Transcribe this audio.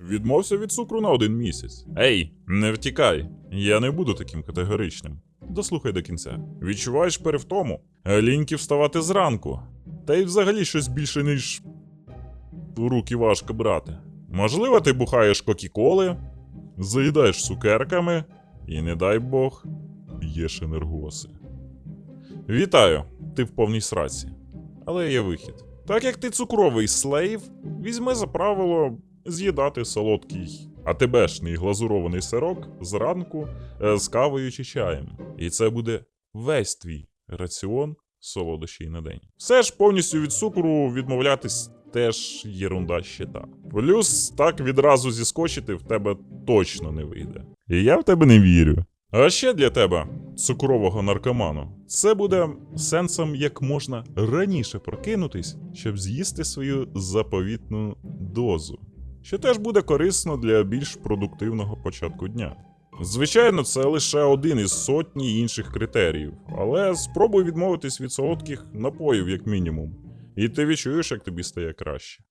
Відмовся від цукру на один місяць. Ей, не втікай, я не буду таким категоричним. Дослухай до кінця. Відчуваєш перевтому? Ліньки вставати зранку. Та й взагалі щось більше, ніж у руки важко брати. Можливо, ти бухаєш кокі-коли, заїдаєш цукерками, і не дай Бог, п'єш енергоси. Вітаю, ти в повній сраці. Але є вихід. Так як ти цукровий слейв, візьми за правило з'їдати солодкий, а тебешний глазурований сирок зранку е, з кавою чи чаєм. І це буде весь твій раціон солодощів на день. Все ж повністю від цукру відмовлятись теж єрунда ще та. Плюс так відразу зіскочити в тебе точно не вийде. І я в тебе не вірю. А ще для тебе, цукрового наркоману, це буде сенсом як можна раніше прокинутись, щоб з'їсти свою заповітну дозу, що теж буде корисно для більш продуктивного початку дня. Звичайно, це лише один із сотні інших критеріїв, але спробуй відмовитись від солодких напоїв, як мінімум, і ти відчуєш, як тобі стає краще.